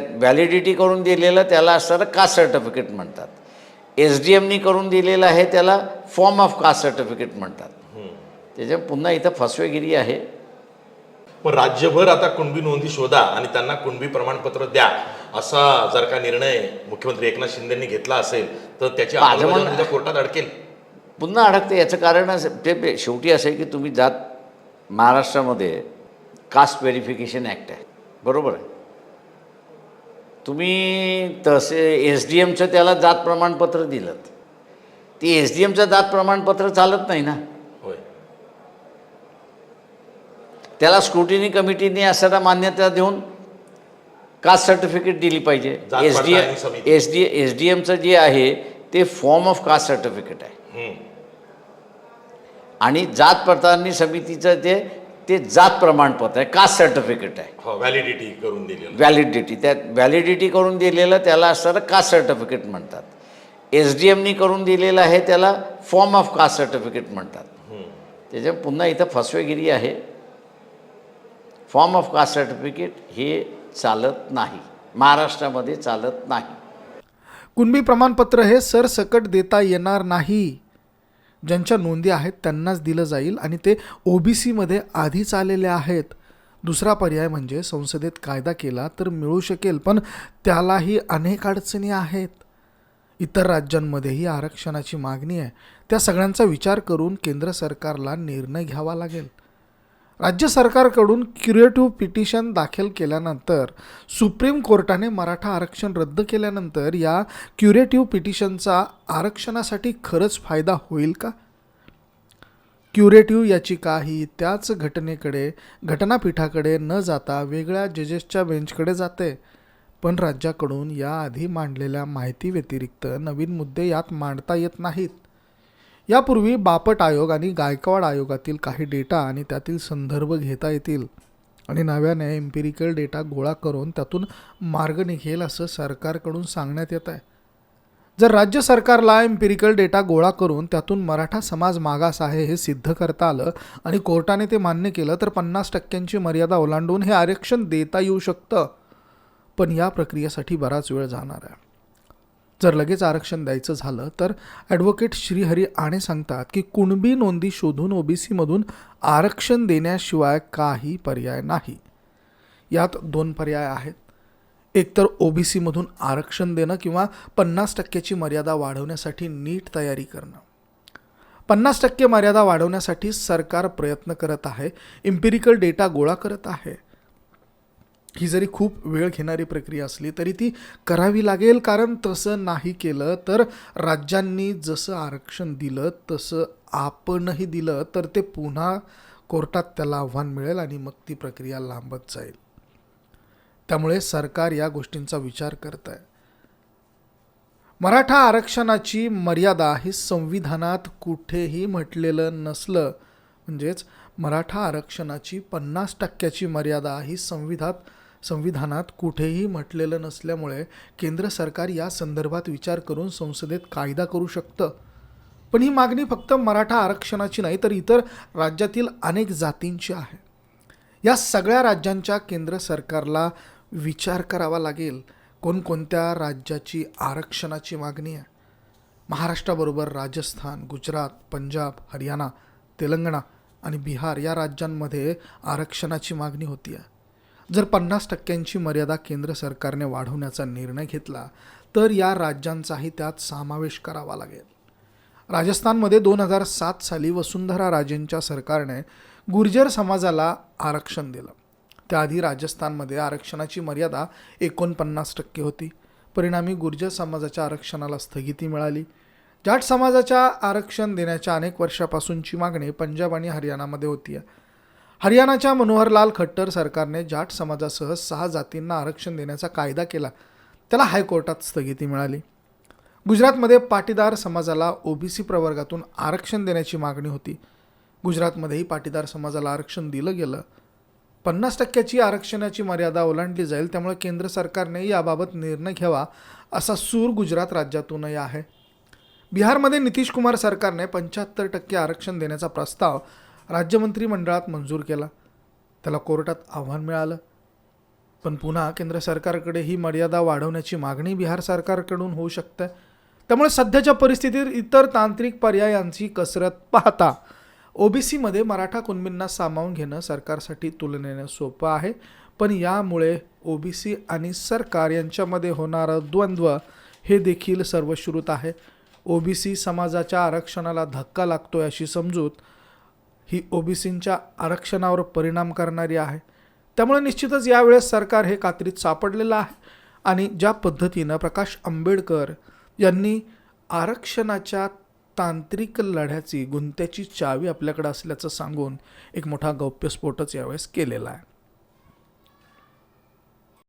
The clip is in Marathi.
व्हॅलिडिटी करून दिलेलं त्याला असणारं कास्ट सर्टिफिकेट म्हणतात. एस डी एमनी करून दिलेलं आहे त्याला फॉर्म ऑफ कास्ट सर्टिफिकेट म्हणतात. त्याच्या पुन्हा इथं फसवेगिरी आहे. पण राज्यभर आता कुणबी नोंदी शोधा आणि त्यांना कुणबी प्रमाणपत्र द्या असा जर का निर्णय मुख्यमंत्री एकनाथ शिंदेनी घेतला असेल तर त्याची माझं अंमलबजावणी उद्या कोर्टात अडकेल. पुन्हा अडकते. याचं कारण असं ते ते शेवटी असं आहे की तुम्ही जात महाराष्ट्रामध्ये कास्ट व्हेरिफिकेशन ॲक्ट आहे. बरोबर आहे? तुम्ही तसे एस डी एमचं त्याला जात प्रमाणपत्र दिलं ती एस डी एमचं जात प्रमाणपत्र चालत नाही ना. होय. त्याला स्क्रुटिनी कमिटीने असताना मान्यता देऊन कास्ट सर्टिफिकेट दिली पाहिजे. एस डी समिती. एस डी एस डी एमचं जे आहे ते फॉर्म ऑफ कास्ट सर्टिफिकेट आहे. आणि जात पडताळणी समितीचं ते ते जात प्रमाणपत्र आहे कास्ट सर्टिफिकेट आहे. हो व्हॅलिडिटी करून दिलेलं. व्हॅलिडिटी त्यात व्हॅलिडिटी करून दिलेलं त्याला असणारं कास्ट सर्टिफिकेट म्हणतात. एस डी एमनी करून दिलेलं आहे त्याला फॉर्म ऑफ कास्ट सर्टिफिकेट म्हणतात. त्याच्या पुन्हा इथं फसवेगिरी आहे. फॉर्म ऑफ कास्ट सर्टिफिकेट हे चालत नाही. महाराष्ट्रामध्ये चालत नाही. कुणबी प्रमाणपत्र हे सरसकट देता येणार नाही. ज्यांच्या नोंदी आहेत त्यांनाच दिलं जाईल आणि ते ओ बी सीमध्ये आधीच आलेले आहेत. दुसरा पर्याय म्हणजे संसदेत कायदा केला तर मिळू शकेल पण त्यालाही अनेक अडचणी आहेत. इतर राज्यांमध्येही आरक्षणाची मागणी आहे. त्या सगळ्यांचा विचार करून केंद्र सरकारला निर्णय घ्यावा लागेल. राज्य सरकारकडून क्युरेटिव्ह पिटिशन दाखल केल्यानंतर सुप्रीम कोर्टाने मराठा आरक्षण रद्द केल्यानंतर या क्युरेटिव्ह पिटिशनचा आरक्षणासाठी खरंच फायदा होईल का? क्युरेटिव्ह याचिका ही त्याच घटनेकडे घटनापीठाकडे न जाता वेगळ्या जजेसच्या बेंचकडे जाते. पण राज्याकडून याआधी मांडलेल्या माहिती व्यतिरिक्त नवीन मुद्दे यात मांडता येत नाहीत. यापूर्वी बापट आयोग आणि गायकवाड आयोगातील काही डेटा आणि त्यातील संदर्भ घेता येतील. आणि नव्याने एम्पिरिकल डेटा गोळा करून त्यातून मार्ग निघेल असं सरकारकडून सांगण्यात येत आहे. जर राज्य सरकारला एम्पिरिकल डेटा गोळा करून त्यातून मराठा समाज मागास आहे हे सिद्ध करता आलं आणि कोर्टाने ते मान्य केलं तर पन्नास टक्क्यांची मर्यादा ओलांडून हे आरक्षण देता येऊ शकतं. पण या प्रक्रियेसाठी बराच वेळ जाणार आहे. जर लगेच आरक्षण द्यायचं झालं तर ॲडव्होकेट श्रीहरी आणे सांगतात की कुणबी नोंदी शोधून ओबीसीमधून आरक्षण देण्याशिवाय काही पर्याय नाही. यात दोन पर्याय आहेत. एकतर ओबीसीमधून आरक्षण देणं किंवा पन्नास टक्क्याची मर्यादा वाढवण्यासाठी नीट तयारी करणं. पन्नास टक्के मर्यादा वाढवण्यासाठी सरकार प्रयत्न करत आहे इम्पिरिकल डेटा गोळा करत आहे. ही जरी खूप वेळ घेणारी प्रक्रिया असली तरी ती करावी लागेल. कारण तसं नाही केलं तर राज्यांनी जसं आरक्षण दिलं तसं आपणही दिलं तर ते पुन्हा कोर्टात त्याला आव्हान मिळेल आणि मग ती प्रक्रिया लांबत जाईल. त्यामुळे सरकार या गोष्टींचा विचार करत आहे मराठा आरक्षणाची मर्यादा ही संविधानात कुठेही म्हटलेलं नसलं. म्हणजेच मराठा आरक्षणाची पन्नास टक्क्याची मर्यादा ही संविधात संविधानात कुठेही म्हटलेलं नसल्यामुळे केंद्र सरकार या संदर्भात विचार करून संसदेत कायदा करू शकतं. पण ही मागणी फक्त मराठा आरक्षणाची नाही तर इतर राज्यातील अनेक जातींची आहे. या सगळ्या राज्यांच्या केंद्र सरकारला विचार करावा लागेल. कोणकोणत्या राज्याची आरक्षणाची मागणी आहे? महाराष्ट्राबरोबर राजस्थान गुजरात पंजाब हरियाणा तेलंगणा आणि बिहार या राज्यांमध्ये आरक्षणाची मागणी होती आहे जर पन्नास टक्क्यांची मर्यादा केंद्र सरकारने वाढवण्याचा निर्णय घेतला तर या राज्यांचाही त्यात समावेश करावा लागेल. राजस्थानमध्ये दोन हजार सात साली वसुंधरा राजेंच्या सरकारने गुर्जर समाजाला आरक्षण दिलं. त्याआधी राजस्थानमध्ये आरक्षणाची मर्यादा एकोणपन्नास टक्के होती. परिणामी गुर्जर समाजाच्या आरक्षणाला स्थगिती मिळाली. जाट समाजाच्या आरक्षण देण्याच्या अनेक वर्षापासूनची मागणी पंजाब आणि हरियाणामध्ये होती. आहे हरियाणाच्या मनोहरलाल खट्टर सरकारने जाट समाजासह सहा जातींना आरक्षण देण्याचा कायदा केला. त्याला हायकोर्टात स्थगिती मिळाली. गुजरातमध्ये पाटीदार समाजाला ओबीसी प्रवर्गातून आरक्षण देण्याची मागणी होती. गुजरातमध्येही पाटीदार समाजाला आरक्षण दिलं गेलं. पन्नास टक्क्याची आरक्षणाची मर्यादा ओलांडली जाईल त्यामुळे केंद्र सरकारने याबाबत निर्णय घ्यावा असा सूर गुजरात राज्यातूनही आहे. बिहारमध्ये नितीश कुमार सरकारने पंच्याहत्तर टक्के आरक्षण देण्याचा प्रस्ताव राज्यमंत्री मंडळात मंजूर केला. त्याला कोर्टात आव्हान मिळालं. पण पुन्हा केंद्र सरकारकडे ही मर्यादा वाढवण्याची मागणी बिहार सरकारकडून होऊ शकते. त्यामुळे सध्याच्या परिस्थितीत इतर तांत्रिक पर्यायांची कसरत पाहता ओबीसीमध्ये मराठा कुणबींना सामावून घेणं सरकारसाठी तुलनेनं सोपं आहे. पण यामुळे ओबीसी आणि सरकार यांच्यामध्ये होणारं द्वंद्व हे देखील सर्वश्रुत आहे. ओबीसी समाजाच्या आरक्षणाला धक्का लागतोय अशी समजूत ही ओबीसींच्या आरक्षणावर परिणाम करणारी आहे. त्यामुळे निश्चितच यावेळेस सरकार हे कात्रीत सापडलेलं आहे. आणि ज्या पद्धतीनं प्रकाश आंबेडकर यांनी आरक्षणाच्या तांत्रिक लढ्याची गुंत्याची चावी आपल्याकडे असल्याचं सांगून एक मोठा गौप्यस्फोटच यावेळेस केलेला आहे.